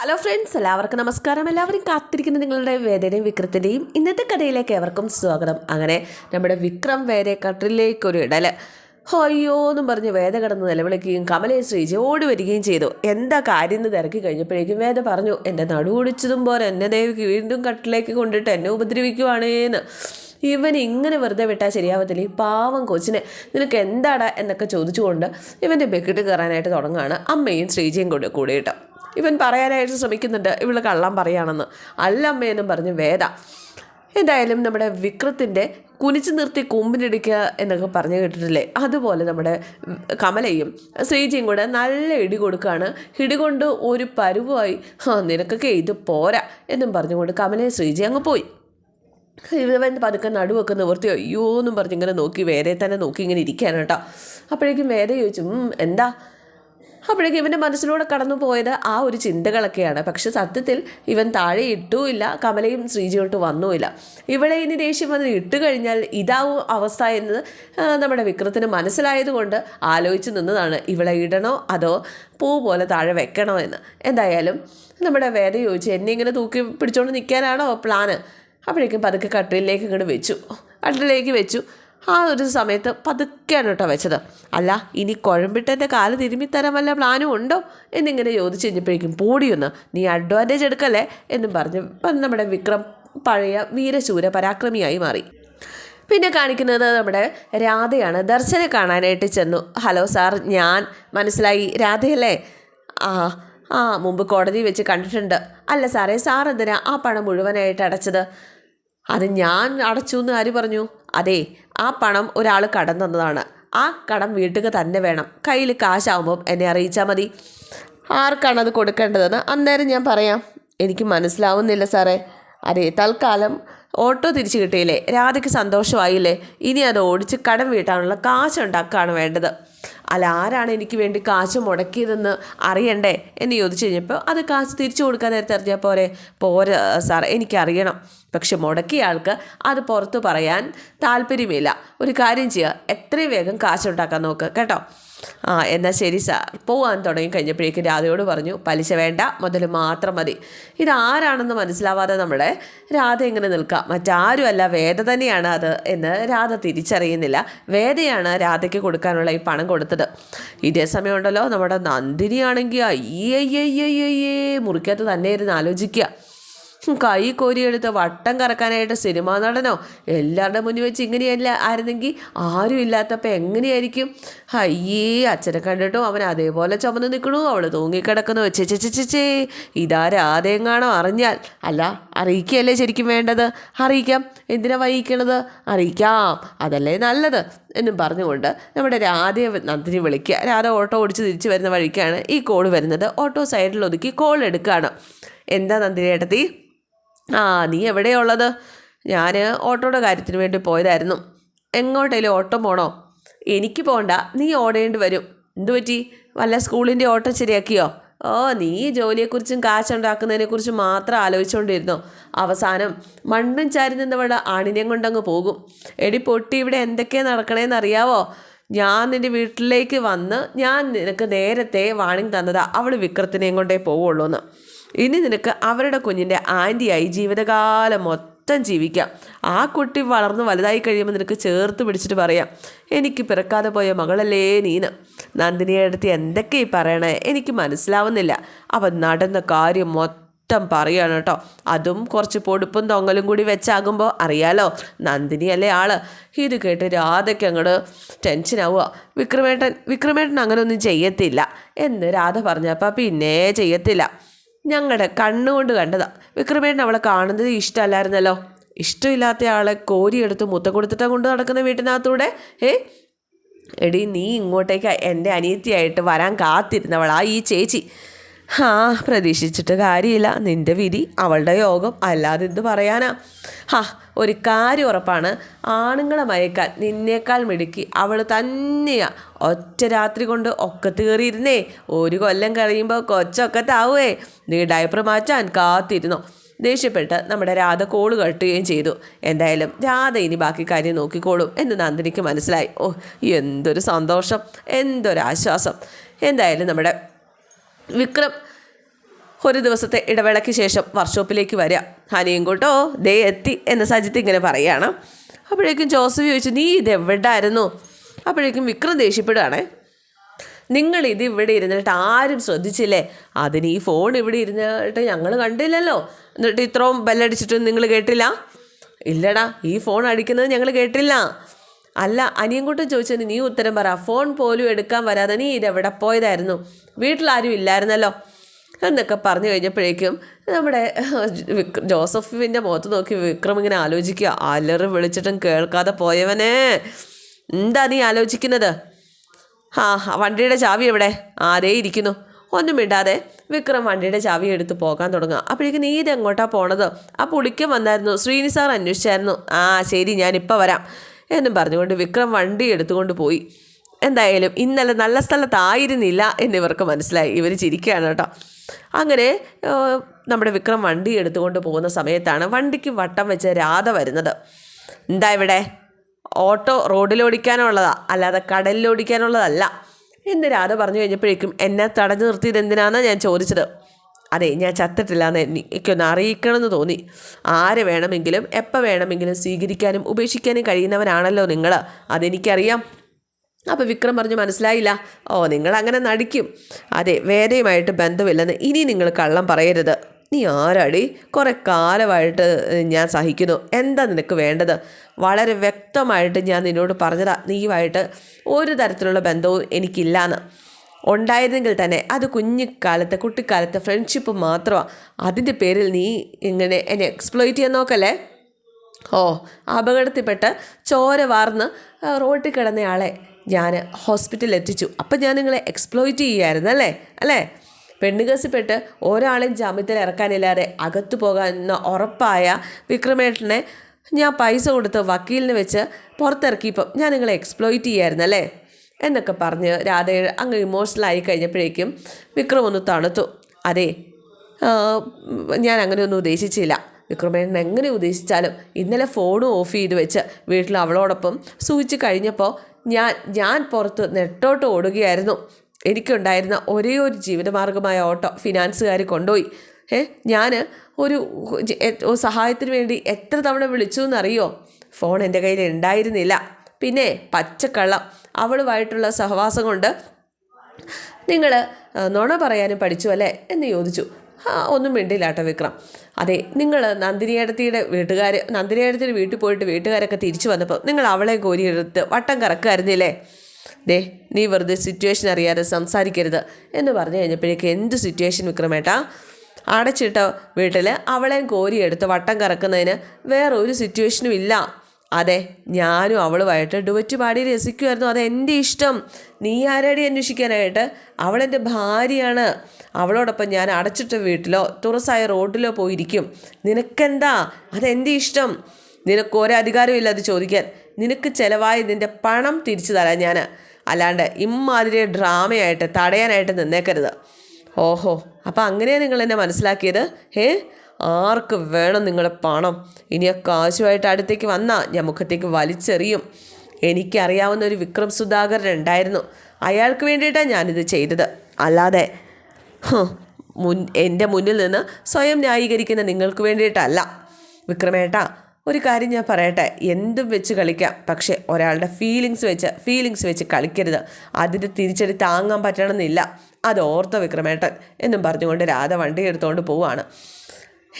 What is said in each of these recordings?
Hello friends എല്ലാവർക്കും നമസ്കാരം. എല്ലാവരും കാത്തിരിക്കുന്ന നിങ്ങളുടെ വേദനയും വിക്രത്തിന്റെയും ഇന്നത്തെ കഥയിലേക്ക് ഏവർക്കും സ്വാഗതം. അങ്ങനെ നമ്മുടെ വിക്രം വേദ കട്ടിലേക്കൊരു ഇടൽ അയ്യോ എന്നും പറഞ്ഞ് വേദ കിടന്ന് നിലവിളിക്കുകയും കമലയെ ശ്രീജി ഓടി വരികയും ചെയ്തു. എന്താ കാര്യം എന്ന് തിരക്കി കഴിഞ്ഞപ്പോഴേക്കും വേദ പറഞ്ഞു എന്റെ നടുവൊടിച്ചതും പോലെ എന്നെ ദേവിക്ക് വീണ്ടും കട്ടിലേക്ക് കൊണ്ടിട്ട് എന്നെ ഉപദ്രവിക്കുവാണേന്ന് ഇവൻ ഇങ്ങനെ വെറുതെ വിട്ടാൽ ശരിയാവത്തില്ല. ഈ പാവം കൊച്ചിനെ നിനക്ക് എന്താടാ എന്നൊക്കെ ചോദിച്ചുകൊണ്ട് ഇവന്റെ ബെക്കിട്ട് കയറാനായിട്ട് തുടങ്ങുകയാണ് അമ്മയും ശ്രീജിയും കൂടെ കൂടിയിട്ട്. ഇവൻ പറയാനായിട്ട് ശ്രമിക്കുന്നുണ്ട്. ഇവൾ കള്ളം പറയാണെന്ന്. അല്ലമ്മയെന്നും പറഞ്ഞ് വേദ എന്തായാലും നമ്മുടെ വിക്രത്തിന്റെ കുനിച്ചു നിർത്തി കൂമ്പിനിടിക്കുക എന്നൊക്കെ പറഞ്ഞു കേട്ടിട്ടില്ലേ? അതുപോലെ നമ്മുടെ കമലയും ശ്രീജിയും കൂടെ നല്ല ഇടി കൊടുക്കുകയാണ് ഇടി കൊണ്ട് ഒരു പരുവായി ആ നിനക്കൊക്കെ ഇത് പോരാ എന്നും പറഞ്ഞുകൊണ്ട് കമലയും ശ്രീജി അങ്ങ് പോയി. ഇവൻ പതുക്കെ നടുവൊക്കെ നിവർത്തി അയ്യോ എന്നും പറഞ്ഞ് ഇങ്ങനെ നോക്കി വേറെ തന്നെ നോക്കി ഇങ്ങനെ ഇരിക്കാനോട്ടോ അപ്പോഴേക്കും വേറെ ചോദിച്ചു എന്താ? അപ്പോഴേക്കും ഇവന്റെ മനസ്സിലൂടെ കടന്നു പോയത് ആ ഒരു ചിന്തകളൊക്കെയാണ്. പക്ഷെ സത്യത്തിൽ ഇവൻ താഴെ ഇട്ടുമില്ല കമലയും ശ്രീജിയോട്ട് വന്നുമില്ല. ഇവിടെ ഇനി ദേഷ്യം വന്ന് ഇട്ട് കഴിഞ്ഞാൽ ഇതാവും അവസ്ഥ എന്ന് നമ്മുടെ വിക്രത്തിന് മനസ്സിലായതുകൊണ്ട് ആലോചിച്ച് നിന്നതാണ്. ഇവളെ ഇടണോ അതോ പൂ പോലെ താഴെ വെക്കണോ എന്ന്. എന്തായാലും നമ്മുടെ വേദ ചോദിച്ചു എന്നെ ഇങ്ങനെ തൂക്കി പിടിച്ചുകൊണ്ട് നിൽക്കാനാണോ പ്ലാന്? അപ്പോഴേക്കും പതുക്കെ കട്ടിലേക്ക് ഇങ്ങോട്ട് വെച്ചു. കട്ടിലേക്ക് വെച്ചു. ആ ഒരു സമയത്ത് പതുക്കെയാണ് കേട്ടോ വെച്ചത്. അല്ല ഇനി കുഴമ്പിട്ടെന്റെ കാൽ തിരുമ്മിത്തരാൻ വല്ല പ്ലാനും ഉണ്ടോ എന്നിങ്ങനെ ചോദിച്ചു കഴിഞ്ഞപ്പോഴേക്കും പോടിയൊന്ന് നീ അഡ്വാന്റേജ് എടുക്കല്ലേ? എന്നും പറഞ്ഞ് നമ്മുടെ വിക്രം പഴയ വീരശൂര പരാക്രമിയായി മാറി. പിന്നെ കാണിക്കുന്നത് നമ്മുടെ രാധയാണ്. ദർശനെ കാണാനായിട്ട് ചെന്നു. ഹലോ സാർ ഞാൻ മനസ്സിലായി. രാധയല്ലേ? ആ ആ മുമ്പ് കോടതി വെച്ച് കണ്ടിട്ടുണ്ട്. അല്ല സാറേ സാർ എന്തിനാ ആ പണം മുഴുവനായിട്ട് അടച്ചത്? അത് ഞാൻ അടച്ചു എന്ന് ആര് പറഞ്ഞു? അതെ ആ പണം ഒരാൾ കടം തന്നതാണ്. ആ കടം വീട്ടുക തന്നെ വേണം. കയ്യിൽ കാശാവുമ്പം എന്നെ അറിയിച്ചാൽ മതി. ആർക്കാണ് അത് കൊടുക്കേണ്ടതെന്ന് അന്നേരം ഞാൻ പറയാം. എനിക്ക് മനസ്സിലാവുന്നില്ല സാറേ. അതെ തൽക്കാലം ഓട്ടോ തിരിച്ചു കിട്ടിയില്ലേ? രാധയ്ക്ക് സന്തോഷമായില്ലേ? ഇനി അത് ഓടിച്ച് കടം വീട്ടാനുള്ള കാശ് ഉണ്ടാക്കുകയാണ് വേണ്ടത്. അല്ല ആരാണ് എനിക്ക് വേണ്ടി കാശ് മുടക്കിയതെന്ന് അറിയണ്ടേ? എന്ന് ചോദിച്ചു കഴിഞ്ഞപ്പോൾ അത് കാശ് തിരിച്ചു കൊടുക്കാൻ നേരത്തെ അറിഞ്ഞാൽ പോരെ? പോരെ സാർ എനിക്കറിയണം. പക്ഷെ മുടക്കിയ ആൾക്ക് അത് പുറത്ത് പറയാൻ താല്പര്യമില്ല. ഒരു കാര്യം ചെയ്യുക. എത്രയും വേഗം കാശുണ്ടാക്കാൻ നോക്ക്. കേട്ടോ? ആ എന്നാൽ ശരി സാർ. പോകാൻ തുടങ്ങി കഴിഞ്ഞപ്പോഴേക്കും രാധയോട് പറഞ്ഞു പലിശ വേണ്ട മുതൽ മാത്രം മതി. ഇതാരാണെന്ന് മനസ്സിലാവാതെ നമ്മുടെ രാധ എങ്ങനെ നിൽക്കാം. മറ്റാരുമല്ല വേദ തന്നെയാണ് അത് എന്ന് രാധ തിരിച്ചറിയുന്നില്ല. വേദയാണ് രാധയ്ക്ക് കൊടുക്കാനുള്ള ഈ പണം കൊടുത്തത്. ഇതേ സമയം ഉണ്ടല്ലോ നമ്മുടെ നന്ദിനിയാണെങ്കിൽ അയ്യേ മുറിക്കകത്ത് തന്നെ ഇരുന്ന് ആലോചിക്കുക. കൈ കോരിയെടുത്ത് വട്ടം കറക്കാനായിട്ട് സിനിമാ നടനോ? എല്ലാവരുടെ മുന്നിൽ വെച്ച് ഇങ്ങനെയല്ല ആയിരുന്നെങ്കിൽ ആരും ഇല്ലാത്തപ്പോൾ എങ്ങനെയായിരിക്കും? അയ്യേ അച്ഛനെ കണ്ടിട്ടും അവൻ അതേപോലെ ചുമന്ന് നിൽക്കണു അവൾ തൂങ്ങിക്കിടക്കുന്നു. ചേ ഇതാരാതെങ്ങാണോ അറിഞ്ഞാൽ. അല്ല അറിയിക്കുകയല്ലേ ശരിക്കും വേണ്ടത്? അറിയിക്കാം. എന്തിനാ വൈകിക്കണത്? അറിയിക്കാം. അതല്ലേ നല്ലത് എന്നും പറഞ്ഞുകൊണ്ട് നമ്മുടെ രാധയെ നന്ദിനി വിളിക്കുക. രാധ ഓട്ടോ ഓടിച്ച് തിരിച്ചു വരുന്ന വഴിക്കാണ് ഈ കോൾ വരുന്നത്. ഓട്ടോ സൈഡിൽ ഒതുക്കി കോൾ എടുക്കുകയാണ്. എന്താ നന്ദിനി ഏട്ടത്തി? ആ നീ എവിടെയുള്ളത്? ഞാൻ ഓട്ടോയുടെ കാര്യത്തിന് വേണ്ടി പോയതായിരുന്നു. എങ്ങോട്ടേലും ഓട്ടോ പോണോ? എനിക്ക് പോണ്ട നീ ഓടേണ്ടി വരും. എന്തു പറ്റി? വല്ല സ്കൂളിന്റെ ഓട്ടോ ശരിയാക്കിയോ? ഓ നീ ജോലിയെക്കുറിച്ചും കാശുണ്ടാക്കുന്നതിനെക്കുറിച്ചും മാത്രം ആലോചിച്ചുകൊണ്ടിരുന്നോ അവസാനം മണ്ണും ചാരി നിന്നവിടെ ആണിനെയും കൊണ്ടങ്ങ് പോകും. എടി പൊട്ടി ഇവിടെ എന്തൊക്കെയാണ് നടക്കണേന്ന് അറിയാവോ? ഞാൻ നിന്റെ വീട്ടിലേക്ക് വന്ന് ഞാൻ നിനക്ക് നേരത്തെ വാണിംഗ് തന്നതാ. അവൾ വിക്രത്തിനെയും കൊണ്ടേ പോവുള്ളൂ എന്ന് ഇനി നിനക്ക് അവരുടെ കുഞ്ഞിന്റെ ആന്റിയായി ജീവിതകാലം മൊത്തം ജീവിക്കാം. ആ കുട്ടി വളർന്ന് വലുതായി കഴിയുമ്പോൾ നിനക്ക് ചേർത്ത് പിടിച്ചിട്ട് പറയാം എനിക്ക് പിറക്കാതെ പോയ മകളല്ലേ നീന നന്ദിനിയെ അടുത്ത് പറയണേ? എനിക്ക് മനസ്സിലാവുന്നില്ല. അവൻ നടന്ന കാര്യം മൊത്തം പറയാണ് കേട്ടോ. അതും കുറച്ച് പൊടുപ്പും തൊങ്ങലും കൂടി വെച്ചാകുമ്പോൾ അറിയാലോ നന്ദിനി അല്ലേ ആൾ. ഇത് കേട്ട് രാധയ്ക്ക് അങ്ങോട്ട് ടെൻഷനാവുക വിക്രമേട്ടൻ വിക്രമേട്ടൻ അങ്ങനെ ഒന്നും ചെയ്യത്തില്ല. എന്ന് രാധ പറഞ്ഞപ്പോൾ പിന്നെ ചെയ്യത്തില്ല. ഞങ്ങളുടെ കണ്ണുകൊണ്ട് കണ്ടതാ. വിക്രമേട്ടൻ അവളെ കാണുന്നത് ഇഷ്ടമല്ലായിരുന്നല്ലോ ഇഷ്ടമില്ലാത്ത ആളെ കോരിയെടുത്ത് മുത്തം കൊടുത്തിട്ടാണ് കൊണ്ട് നടക്കുന്ന വീട്ടിനകത്തൂടെ? ഏ എടി നീ ഇങ്ങോട്ടേക്ക്. എന്റെ അനിയത്തിയായിട്ട് വരാൻ കാത്തിരുന്നവളാ ഈ ചേച്ചി. ആ പ്രതീക്ഷിച്ചിട്ട് കാര്യമില്ല. നിന്റെ വിധി അവളുടെ യോഗം അല്ലാതെ എന്ത് പറയാനാ? ഹാ ഒരു കാര്യം ഉറപ്പാണ്. ആണുങ്ങളെ മയക്കാൻ നിന്നേക്കാൾ മിടുക്കി അവൾ തന്നെയാ. ഒറ്റ രാത്രി കൊണ്ട് ഒക്കത്ത് കയറിയിരുന്നേ ഒരു കൊല്ലം കഴിയുമ്പോൾ കൊച്ചൊക്കത്താവുവേ നീ ഡയപ്പർ മാറ്റാൻ കാത്തിരുന്നോ? ദേഷ്യപ്പെട്ട് നമ്മുടെ രാധ കോൾ കട്ടുകയും ചെയ്തു. എന്തായാലും രാധ ഇനി ബാക്കി കാര്യം നോക്കിക്കോളും എന്ന് നന്ദിനിക്ക് മനസ്സിലായി. ഓ എന്തൊരു സന്തോഷം. എന്തൊരു ആശ്വാസം. എന്തായാലും നമ്മുടെ വിക്രം ഒരു ദിവസത്തെ ഇടവേളയ്ക്ക് ശേഷം വർക്ക്ഷോപ്പിലേക്ക് വരിക. ഹനിയും കൂട്ടോ ദേ എത്തി എന്ന് സജിത്ത് ഇങ്ങനെ പറയുകയാണ്. അപ്പോഴേക്കും ജോസഫ് ചോദിച്ചു നീ ഇത് എവിടായിരുന്നു അപ്പോഴേക്കും വിക്രം ദേഷ്യപ്പെടുകയാണേ നിങ്ങൾ ഇത് ഇവിടെ ഇരുന്നിട്ട് ആരും ശ്രദ്ധിച്ചില്ലേ? അതിന് ഈ ഫോൺ ഇവിടെ ഇരുന്നിട്ട് ഞങ്ങൾ കണ്ടില്ലല്ലോ. എന്നിട്ട് ഇത്രയും ബെല്ലടിച്ചിട്ടും നിങ്ങൾ കേട്ടില്ല? ഇല്ലടാ ഈ ഫോൺ അടിക്കുന്നത് ഞങ്ങൾ കേട്ടില്ല. അല്ല അനിയൻകുട്ടൻ ചോദിച്ചതിന് നീ ഉത്തരം പറ. ഫോൺ പോലും എടുക്കാൻ വരാതെ നീ ഇതെവിടെ പോയതായിരുന്നു? വീട്ടിലാരും ഇല്ലായിരുന്നല്ലോ? എന്നൊക്കെ പറഞ്ഞു കഴിഞ്ഞപ്പോഴേക്കും നമ്മുടെ ജോസഫിന്റെ മുഖത്ത് നോക്കി വിക്രം ഇങ്ങനെ ആലോചിക്കുക. അലറ് വിളിച്ചിട്ടും കേൾക്കാതെ പോയവനെ. എന്താ നീ ആലോചിക്കുന്നത്? ആ വണ്ടിയുടെ ചാവി എവിടെ? ആരേ ഇരിക്കുന്നു. ഒന്നും ഇടാതെ വിക്രം വണ്ടിയുടെ ചാവി എടുത്ത് പോകാൻ തുടങ്ങുക. അപ്പോഴേക്കും നീ ഇത് എങ്ങോട്ടാണ് പോണത്? ആ പുളിക്കം വന്നായിരുന്നു. ശ്രീനി സാർ അന്വേഷിച്ചായിരുന്നു. ആ ശരി ഞാനിപ്പോൾ വരാം. എന്നും പറഞ്ഞുകൊണ്ട് വിക്രം വണ്ടി എടുത്തുകൊണ്ട് പോയി. എന്തായാലും ഇന്നലെ നല്ല സ്ഥലത്തായിരുന്നില്ല എന്നിവർക്ക് മനസ്സിലായി. ഇവർ ചിരിക്കുകയാണ് കേട്ടോ. അങ്ങനെ നമ്മുടെ വിക്രം വണ്ടി എടുത്തുകൊണ്ട് പോകുന്ന സമയത്താണ് വണ്ടിക്ക് വട്ടം വെച്ച രാധ വരുന്നത്. എന്താ ഇവിടെ? ഓട്ടോ റോഡിലോടിക്കാനുള്ളതാ? അല്ലാതെ കടലിലോടിക്കാനുള്ളതല്ല. എന്ന് രാധ പറഞ്ഞു കഴിഞ്ഞപ്പോഴേക്കും എന്നെ തടഞ്ഞു നിർത്തിയത് എന്തിനാണെന്ന് ഞാൻ ചോദിച്ചത്. അതെ ഞാൻ ചത്തിട്ടില്ല എന്ന് എനിക്കൊന്ന് അറിയിക്കണമെന്ന് തോന്നി. ആരെ വേണമെങ്കിലും എപ്പോൾ വേണമെങ്കിലും സ്വീകരിക്കാനും ഉപേക്ഷിക്കാനും കഴിയുന്നവരാണല്ലോ നിങ്ങൾ അതെനിക്കറിയാം. അപ്പോൾ വിക്രം പറഞ്ഞു മനസ്സിലായില്ല. ഓ നിങ്ങൾ അങ്ങനെ നടിക്കും. അതെ വേദയുമായിട്ട് ബന്ധമില്ലെന്ന് ഇനി നിങ്ങൾ കള്ളം പറയരുത്. നീ ആരാടി? കുറേ കാലമായിട്ട് ഞാൻ സഹിക്കുന്നു. എന്താ നിനക്ക് വേണ്ടത്? വളരെ വ്യക്തമായിട്ട് ഞാൻ നിന്നോട് പറഞ്ഞതാ. നീയുമായിട്ട് ഒരു തരത്തിലുള്ള ബന്ധവും എനിക്കില്ലാന്ന്. ഉണ്ടായിരുന്നെങ്കിൽ തന്നെ അത് കുഞ്ഞിക്കാലത്തെ കുട്ടിക്കാലത്തെ ഫ്രണ്ട്ഷിപ്പ് മാത്രമാണ് അതിന്റെ പേരിൽ നീ ഇങ്ങനെ എന്നെ എക്സ്പ്ലോയിറ്റ് ചെയ്യാൻ നോക്കല്ലേ? ഓ അപകടത്തിൽപ്പെട്ട് ചോര വാർന്ന് റോട്ടിൽ കിടന്നയാളെ ഞാൻ ഹോസ്പിറ്റലിൽ എത്തിച്ചു. അപ്പം ഞാൻ നിങ്ങളെ എക്സ്പ്ലോയിറ്റ് ചെയ്യുമായിരുന്നു അല്ലേ? അല്ലേ? പെണ്ണുകസിപ്പെട്ട് ഒരാളെയും ജാമ്യത്തിൽ ഇറക്കാനില്ലാതെ അകത്തു പോകാമെന്ന ഉറപ്പായ വിക്രമേട്ടനെ ഞാൻ പൈസ കൊടുത്ത് വക്കീലിന് വെച്ച് പുറത്തിറക്കിയപ്പം ഞാൻ നിങ്ങളെ എക്സ്പ്ലോയിറ്റ് ചെയ്യായിരുന്നു അല്ലേ? എന്നൊക്കെ പറഞ്ഞ് രാധ അങ്ങ് ഇമോഷണലായി കഴിഞ്ഞപ്പോഴേക്കും വിക്രം ഒന്ന് തണുത്തു. അതെ ഞാൻ അങ്ങനെയൊന്നും ഉദ്ദേശിച്ചില്ല. വിക്രമേണൻ എങ്ങനെ ഉദ്ദേശിച്ചാലും ഇന്നലെ ഫോണും ഓഫ് ചെയ്ത് വെച്ച് വീട്ടിൽ അവളോടൊപ്പം സൂചിച്ച് കഴിഞ്ഞപ്പോൾ ഞാൻ ഞാൻ പുറത്ത് നെട്ടോട്ട് ഓടുകയായിരുന്നു. എനിക്കുണ്ടായിരുന്ന ഒരേ ഒരു ജീവിതമാർഗമായ ഓട്ടോ ഫിനാൻസുകാർ കൊണ്ടുപോയി. ഏ ഞാൻ ഒരു സഹായത്തിന് വേണ്ടി എത്ര തവണ വിളിച്ചു എന്നറിയോ? ഫോൺ എന്റെ കയ്യിൽ ഉണ്ടായിരുന്നില്ല. പിന്നെ പച്ചക്കള്ളം. അവളുമായിട്ടുള്ള സഹവാസം കൊണ്ട് നിങ്ങൾ നുണ പറയാനും പഠിച്ചു അല്ലേ എന്ന് ചോദിച്ചു. ആ ഒന്നും മിണ്ടില്ല കേട്ടോ വിക്രം. അതെ നിങ്ങൾ നന്ദിനിയേടത്തിയുടെ വീട്ടുകാർ നന്ദിനിയേടത്തിയുടെ വീട്ടിൽ പോയിട്ട് വീട്ടുകാരൊക്കെ തിരിച്ചു വന്നപ്പോൾ നിങ്ങൾ അവളെ കോരിയെടുത്ത് വട്ടം കറക്കായിരുന്നില്ലേ ദേ നീ വെറുതെ സിറ്റുവേഷൻ അറിയാതെ സംസാരിക്കരുത് എന്ന് പറഞ്ഞു കഴിഞ്ഞപ്പോഴേക്ക് എന്ത് സിറ്റുവേഷൻ വിക്രമേട്ടാ? അടച്ചിട്ട വീട്ടിൽ അവളെയും കോരിയെടുത്ത് വട്ടം കറക്കുന്നതിന് വേറെ ഒരു സിറ്റുവേഷനും ഇല്ല. അതെ ഞാനും അവളുമായിട്ട് ഡുവറ്റ് പാടി രസിക്കുമായിരുന്നു അത് എന്റെ ഇഷ്ടം. നീ ആരാടി അന്വേഷിക്കാനായിട്ട്? അവളെന്റെ ഭാര്യയാണ്. അവളോടൊപ്പം ഞാൻ അടച്ചിട്ട വീട്ടിലോ തുറസായ റോഡിലോ പോയിരിക്കും. നിനക്കെന്താ? അതെന്റെ ഇഷ്ടം. നിനക്ക് അധികാരമില്ല അത് ചോദിക്കാൻ. നിനക്ക് ചിലവായി നിന്റെ പണം തിരിച്ചു തരാം ഞാൻ അല്ലാണ്ട് ഇമ്മാതിരി ഡ്രാമയായിട്ട് തടയാനായിട്ട് നിന്നേക്കരുത്. ഓഹോ അപ്പം അങ്ങനെയാണ് നിങ്ങൾ എന്നെ മനസ്സിലാക്കിയത്? ഏ ആർക്ക് വേണം നിങ്ങളെ പണം? ഇനി ആ കാശുമായിട്ട് അടുത്തേക്ക് വന്നാൽ ഞാൻ മുഖത്തേക്ക് വലിച്ചെറിയും. എനിക്കറിയാവുന്ന ഒരു വിക്രം സുധാകരൻ ഉണ്ടായിരുന്നു. അയാൾക്ക് വേണ്ടിയിട്ടാണ് ഞാനിത് ചെയ്തത്. അല്ലാതെ മുൻ എന്റെ മുന്നിൽ നിന്ന് സ്വയം ന്യായീകരിക്കുന്ന നിങ്ങൾക്ക് വേണ്ടിയിട്ടല്ല. വിക്രമേട്ട ഒരു കാര്യം ഞാൻ പറയട്ടെ. എന്തും വെച്ച് കളിക്കാം. പക്ഷേ ഒരാളുടെ ഫീലിങ്സ് വെച്ച് ഫീലിങ്സ് വെച്ച് കളിക്കരുത്. അതിന് തിരിച്ചടി താങ്ങാൻ പറ്റണമെന്നില്ല. അത് ഓർത്ത വിക്രമേട്ടൻ എന്നും പറഞ്ഞുകൊണ്ട് രാധ വണ്ടി എടുത്തുകൊണ്ട് പോവാണ്.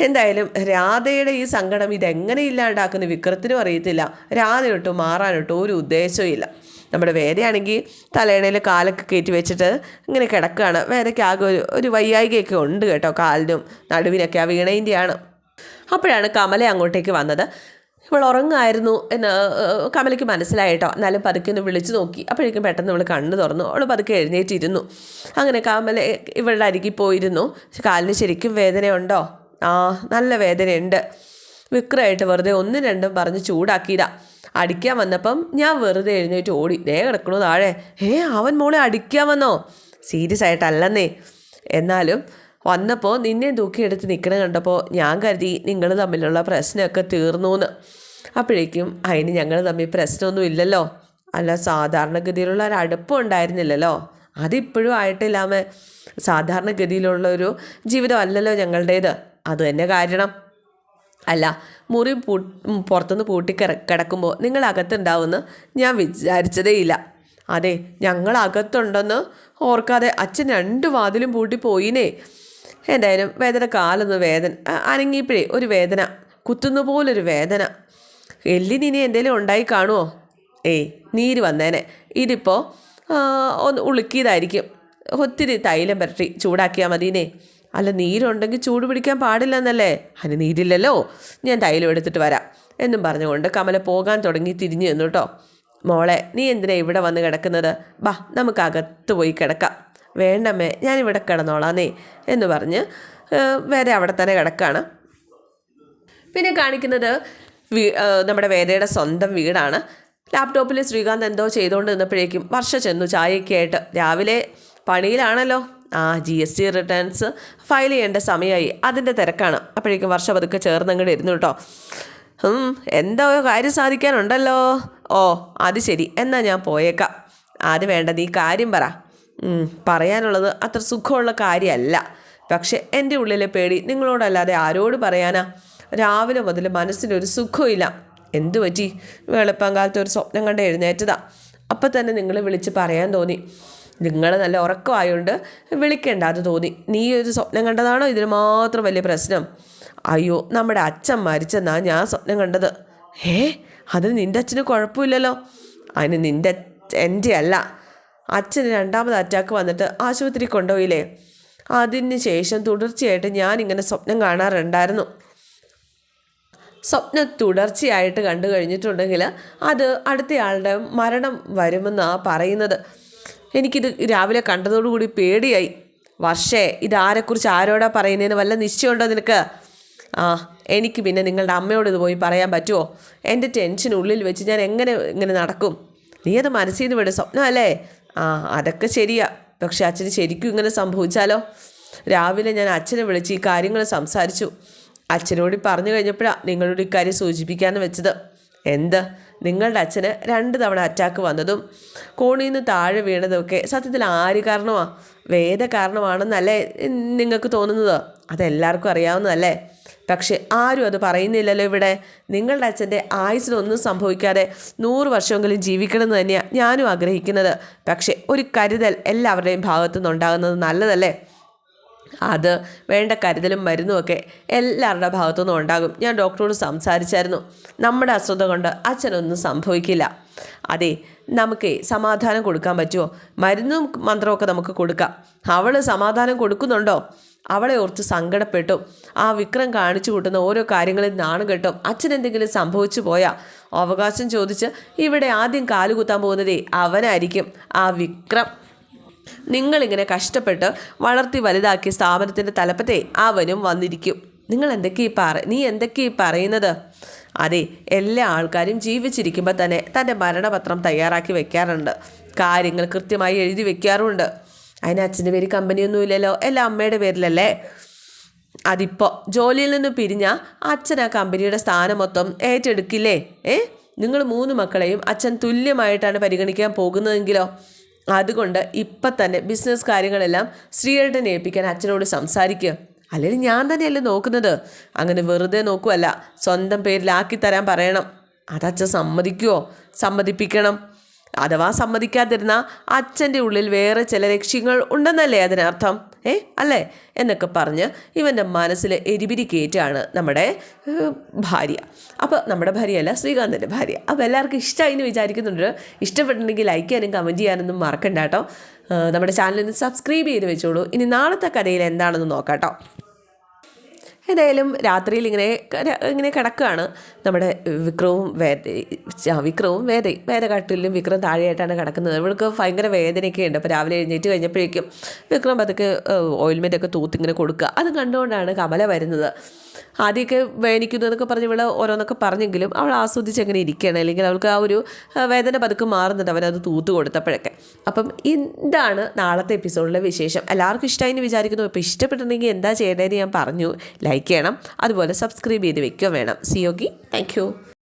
എന്തായാലും രാധയുടെ ഈ സങ്കടം ഇതെങ്ങനെ ഇല്ലാണ്ടാക്കുന്ന വിക്രത്തിനും അറിയത്തില്ല. രാധയൊട്ടും മാറാനൊട്ടും ഒരു ഉദ്ദേശവും ഇല്ല. നമ്മുടെ വേദയാണെങ്കിൽ തലേണയിൽ കാലൊക്കെ കയറ്റി വെച്ചിട്ട് ഇങ്ങനെ കിടക്കുകയാണ്. വേദയ്ക്ക് ഒരു ഒരു വയ്യായികയൊക്കെ ഉണ്ട് കേട്ടോ കാലിനും നടുവിനൊക്കെ ആ വീണേന്റെയാണ്. അപ്പോഴാണ് കമല അങ്ങോട്ടേക്ക് വന്നത്. ഇവൾ ഉറങ്ങായിരുന്നു എന്ന് കമലയ്ക്ക് മനസ്സിലായിട്ടോ എന്നാലും പതുക്കെ ഒന്ന് വിളിച്ചു നോക്കി. അപ്പോഴേക്കും പെട്ടെന്ന് ഇവൾ കണ്ണു തുറന്നു. അവൾ പതുക്കെ എഴുന്നേറ്റിരുന്നു. അങ്ങനെ കമല ഇവളുടെ അരികിൽ പോയിരുന്നു. കാലിന് ശരിക്കും വേദനയുണ്ടോ? ആ നല്ല വേദനയുണ്ട്. വിക്രമായിട്ട് വെറുതെ ഒന്നും രണ്ടും പറഞ്ഞ് ചൂടാക്കിയതാ അടിക്കാൻ വന്നപ്പം ഞാൻ വെറുതെ എഴുന്നേറ്റ് ഓടി. ദേ കിടക്കണു താഴെ. ഏ അവൻ മോളെ അടിക്കാൻ വന്നോ? സീരിയസ് ആയിട്ടല്ലെന്നേ. എന്നാലും വന്നപ്പോൾ നിന്നെ തൂക്കിയെടുത്ത് നിൽക്കണ കണ്ടപ്പോൾ ഞാൻ കരുതി നിങ്ങൾ തമ്മിലുള്ള പ്രശ്നമൊക്കെ തീർന്നു എന്ന് അപ്പോഴേക്കും അതിന് ഞങ്ങൾ തമ്മിൽ പ്രശ്നമൊന്നും ഇല്ലല്ലോ. അല്ല സാധാരണഗതിയിലുള്ള ഒരു അടുപ്പം ഉണ്ടായിരുന്നില്ലല്ലോ. അതിപ്പോഴും ആയിട്ടില്ലാമേ. സാധാരണഗതിയിലുള്ള ഒരു ജീവിതമല്ലല്ലോ ഞങ്ങളുടേത്. അത് തന്നെ കാരണം. അല്ല മുറി പൂ പുറത്തുനിന്ന് പൂട്ടി കിട കിടക്കുമ്പോൾ നിങ്ങൾ അകത്തുണ്ടാവുമെന്ന് ഞാൻ വിചാരിച്ചതേയില്ല അതെ ഞങ്ങൾ അകത്തുണ്ടെന്ന് ഓർക്കാതെ അച്ഛൻ രണ്ട് വാതിലും പൂട്ടി പോയിനേ. എന്തായാലും വേദന കാലൊന്ന് വേദന അനങ്ങിയപ്പോഴേ ഒരു വേദന കുത്തുന്ന പോലൊരു വേദന. എല്ലിന് ഇനി എന്തെങ്കിലും ഉണ്ടായി കാണുമോ ഏയ് നീര് വന്നേനെ. ഇതിപ്പോൾ ഒന്ന് ഉളുക്കിയതായിരിക്കും. ഒത്തിരി തൈലം പുരട്ടി ചൂടാക്കിയാൽ മതിനേ അല്ല നീരുണ്ടെങ്കിൽ ചൂട് പിടിക്കാൻ പാടില്ലെന്നല്ലേ? അതിന് നീരില്ലല്ലോ. ഞാൻ തൈലം എടുത്തിട്ട് വരാം. എന്നും പറഞ്ഞുകൊണ്ട് കമല പോകാൻ തുടങ്ങി തിരിഞ്ഞു നിന്നു കേട്ടോ. മോളെ നീ എന്തിനാ ഇവിടെ വന്ന് കിടക്കുന്നത്? ബാ നമുക്ക് അകത്ത് പോയി കിടക്കാം. വേണ്ടമ്മേ ഞാനിവിടെ കിടന്നോളാന്നേ എന്ന് പറഞ്ഞ് വേറെ അവിടെ തന്നെ കിടക്കാണ്. പിന്നെ കാണിക്കുന്നത് വീ നമ്മുടെ വേദയുടെ സ്വന്തം വീടാണ്. ലാപ്ടോപ്പിൽ ശ്രീകാന്ത് എന്തോ ചെയ്തുകൊണ്ട് നിന്നപ്പോഴേക്കും വർഷ ചെന്നു ചായയൊക്കെ ആയിട്ട്. രാവിലെ പണിയിലാണല്ലോ. ആ G S T returns file ചെയ്യേണ്ട സമയമായി. അതിന്റെ തിരക്കാണ്. അപ്പോഴേക്കും വർഷം പതുക്കെ ചേർന്നങ്ങോട്ട് ഇരുന്നു കേട്ടോ എന്തോ കാര്യം സാധിക്കാനുണ്ടല്ലോ? ഓ അത് ശരി. എന്നാൽ ഞാൻ പോയേക്കാം. അത് വേണ്ട നീ കാര്യം പറ. പറയാനുള്ളത് അത്ര സുഖമുള്ള കാര്യമല്ല പക്ഷേ എന്റെ ഉള്ളിലെ പേടി നിങ്ങളോടല്ലാതെ ആരോട് പറയാനാ? രാവിലെ മുതൽ മനസ്സിനൊരു സുഖമില്ല എന്തു പറ്റി? വെളുപ്പം കാലത്ത് ഒരു സ്വപ്നം കണ്ട് എഴുന്നേറ്റതാ. അപ്പം തന്നെ നിങ്ങൾ വിളിച്ച് പറയാൻ തോന്നി. നിങ്ങൾ നല്ല ഉറക്കമായതുകൊണ്ട് വിളിക്കേണ്ട അത് തോന്നി. നീ ഒരു സ്വപ്നം കണ്ടതാണോ? ഇതിന് മാത്രം വലിയ പ്രശ്നം. അയ്യോ നമ്മുടെ അച്ഛൻ മരിച്ചെന്നാ ഞാൻ സ്വപ്നം കണ്ടത്. ഏ അത് നിന്റെ അച്ഛന് കുഴപ്പമില്ലല്ലോ? അതിന് നിന്റെ എന്റെ അല്ല. അച്ഛന് രണ്ടാമത് അറ്റാക്ക് വന്നിട്ട് ആശുപത്രി കൊണ്ടുപോയില്ലേ? അതിന് ശേഷം തുടർച്ചയായിട്ട് ഞാൻ ഇങ്ങനെ സ്വപ്നം കാണാറുണ്ടായിരുന്നു. സ്വപ്നം തുടർച്ചയായിട്ട് കണ്ടു കഴിഞ്ഞിട്ടുണ്ടെങ്കിൽ അത് അടുത്തയാളുടെ മരണം വരുമെന്നാണ് പറയുന്നത്. എനിക്കിത് രാവിലെ കണ്ടതോടുകൂടി പേടിയായി. വർഷേ ഇതാരെക്കുറിച്ച് ആരോടാ പറയുന്നതിന് വല്ല നിശ്ചയമുണ്ടോ നിനക്ക്? ആ എനിക്ക് പിന്നെ നിങ്ങളുടെ അമ്മയോട് ഇത് പോയി പറയാൻ പറ്റുമോ എന്റെ ടെൻഷൻ ഉള്ളിൽ വെച്ച് ഞാൻ എങ്ങനെ ഇങ്ങനെ നടക്കും? നീ അത് മനസ്സിൽ നിന്ന് വിട് സ്വപ്നമല്ലേ ആ അതൊക്കെ ശരിയാ. പക്ഷെ അച്ഛന് ശരിക്കും ഇങ്ങനെ സംഭവിച്ചാലോ? രാവിലെ ഞാൻ അച്ഛനെ വിളിച്ച് ഈ കാര്യങ്ങൾ സംസാരിച്ചു. അച്ഛനോട് പറഞ്ഞു കഴിഞ്ഞപ്പോഴാണ് നിങ്ങളോട് ഇക്കാര്യം സൂചിപ്പിക്കാമെന്ന് വെച്ചത്. എന്ത്? നിങ്ങളുടെ അച്ഛന് രണ്ട് തവണ അറ്റാക്ക് വന്നതും കോണിൽ നിന്ന് താഴെ വീണതൊക്കെ സത്യത്തിൽ ആര് കാരണമാണ് വേദ കാരണമാണെന്നല്ലേ നിങ്ങൾക്ക് തോന്നുന്നത്? അതെല്ലാവർക്കും അറിയാവുന്നതല്ലേ? പക്ഷെ ആരും അത് പറയുന്നില്ലല്ലോ ഇവിടെ. നിങ്ങളുടെ അച്ഛന്റെ ആയുസിനൊന്നും സംഭവിക്കാതെ നൂറ് വർഷമെങ്കിലും ജീവിക്കണമെന്ന് തന്നെയാണ് ഞാനും ആഗ്രഹിക്കുന്നത്. പക്ഷേ ഒരു കരുതൽ എല്ലാവരുടെയും ഭാഗത്തു നിന്നുണ്ടാകുന്നത് നല്ലതല്ലേ? അത് വേണ്ട കരുതലും മരുന്നുമൊക്കെ എല്ലാവരുടെ ഭാഗത്തുനിന്നും ഉണ്ടാകും. ഞാൻ ഡോക്ടറോട് സംസാരിച്ചായിരുന്നു. നമ്മുടെ അശ്രദ്ധ കൊണ്ട് അച്ഛനൊന്നും സംഭവിക്കില്ല. അതെ നമുക്ക് സമാധാനം കൊടുക്കാൻ പറ്റുമോ? മരുന്നും മന്ത്രമൊക്കെ നമുക്ക് കൊടുക്കാം. അവൾ സമാധാനം കൊടുക്കുന്നുണ്ടോ? അവളെ ഓർത്ത് സങ്കടപ്പെട്ടു. ആ വിക്രം കാണിച്ചു കൂട്ടുന്ന ഓരോ കാര്യങ്ങളിൽ നാണം കെട്ടും. അച്ഛൻ എന്തെങ്കിലും സംഭവിച്ചു പോയാൽ അവകാശം ചോദിച്ച് ഇവിടെ ആദ്യം കാലുകുത്താൻ പോകുന്നതേ അവനായിരിക്കും ആ വിക്രം. നിങ്ങളിങ്ങനെ കഷ്ടപ്പെട്ട് വളർത്തി വലുതാക്കിയ സ്ഥാപനത്തിന്റെ തലപ്പത്തെ അവനും വന്നിരിക്കും. നിങ്ങൾ എന്തൊക്കെ ഈ പറ നീ എന്തൊക്കെ ഈ പറയുന്നത്? അതെ എല്ലാ ആൾക്കാരും ജീവിച്ചിരിക്കുമ്പോൾ തന്നെ തന്റെ മരണപത്രം തയ്യാറാക്കി വെക്കാറുണ്ട്. കാര്യങ്ങൾ കൃത്യമായി എഴുതി വെക്കാറുമുണ്ട് അതിന് അച്ഛന്റെ പേര് കമ്പനിയൊന്നുമില്ലല്ലോ എല്ലാം അമ്മയുടെ പേരിലല്ലേ? അതിപ്പോൾ ജോലിയിൽ നിന്ന് പിരിഞ്ഞ അച്ഛൻ ആ കമ്പനിയുടെ സ്ഥാനം മൊത്തം ഏറ്റെടുക്കില്ലേ? ഏ? നിങ്ങൾ മൂന്ന് മക്കളെയും അച്ഛൻ തുല്യമായിട്ടാണ് പരിഗണിക്കാൻ പോകുന്നതെങ്കിലോ? അതുകൊണ്ട് ഇപ്പം തന്നെ ബിസിനസ് കാര്യങ്ങളെല്ലാം ശ്രീയേട്ടനെ ഏൽപ്പിക്കാൻ അച്ഛനോട് സംസാരിക്കുക അല്ലെങ്കിൽ ഞാൻ തന്നെയല്ലേ നോക്കുന്നത്. അങ്ങനെ വെറുതെ നോക്കുമല്ല സ്വന്തം പേരിലാക്കി തരാൻ പറയണം. അതച്ഛൻ സമ്മതിക്കുമോ സമ്മതിപ്പിക്കണം. അഥവാ സമ്മതിക്കാതിരുന്ന അച്ഛന്റെ ഉള്ളിൽ വേറെ ചില ലക്ഷ്യങ്ങൾ ഉണ്ടെന്നല്ലേ അതിനർത്ഥം? ഏ? അല്ലേ? എന്നൊക്കെ പറഞ്ഞ് ഇവന്റെ മനസ്സിൽ എരിപിരി കയറ്റാണ് നമ്മുടെ ഭാര്യ. അപ്പോൾ നമ്മുടെ ഭാര്യയല്ല ശ്രീകാന്തിന്റെ ഭാര്യ. അപ്പോൾ എല്ലാവർക്കും ഇഷ്ടമായി എന്ന് വിചാരിക്കുന്നുണ്ട്. ഇഷ്ടപ്പെട്ടിട്ടുണ്ടെങ്കിൽ ലൈക്ക് ചെയ്യാനും കമന്റ് ചെയ്യാനൊന്നും മറക്കണ്ട കേട്ടോ. നമ്മുടെ ചാനലിന് സബ്സ്ക്രൈബ് ചെയ്ത് വെച്ചോളൂ. ഇനി നാളത്തെ കഥയിൽ എന്താണെന്ന് നോക്കാം കേട്ടോ. ഏതായാലും രാത്രിയിൽ ഇങ്ങനെ ഇങ്ങനെ കിടക്കുകയാണ്. നമ്മുടെ വിക്രവും വേദ വിക്രവും വേദയും വേദകാട്ടിലും വിക്രം താഴെയായിട്ടാണ് കിടക്കുന്നത്. ഇവൾക്ക് ഭയങ്കര വേദനയൊക്കെ ഉണ്ട്. അപ്പോൾ രാവിലെ എഴുന്നേറ്റ് കഴിഞ്ഞപ്പോഴേക്കും വിക്രം പതുക്കെ ഓയിൽമെന്റ് ഒക്കെ തൂത്തിങ്ങനെ കൊടുക്കുക. അത് കണ്ടുകൊണ്ടാണ് കമല വരുന്നത്. ആദ്യമൊക്കെ വേനിക്കുന്നു എന്നൊക്കെ പറഞ്ഞ് ഇവിടെ ഓരോന്നൊക്കെ പറഞ്ഞെങ്കിലും അവൾ ആസ്വദിച്ച് അങ്ങനെ ഇരിക്കുകയാണ്? അല്ലെങ്കിൽ അവൾക്ക് ആ ഒരു വേദന പതുക്കെ മാറുന്നുണ്ട്. അവനത് തൂത്ത് കൊടുത്തപ്പോഴൊക്കെ. അപ്പം എന്താണ് നാളത്തെ എപ്പിസോഡിലെ വിശേഷം. എല്ലാവർക്കും ഇഷ്ടമായി എന്ന് വിചാരിക്കുന്നു. അപ്പോൾ ഇഷ്ടപ്പെട്ടിട്ടുണ്ടെങ്കിൽ എന്താ ചെയ്യേണ്ടതെന്ന് ഞാൻ പറഞ്ഞു. ലൈക്ക് ചെയ്യണം. അതുപോലെ സബ്സ്ക്രൈബ് ചെയ്ത് വെക്കുകയും വേണം. സിയോഗി താങ്ക്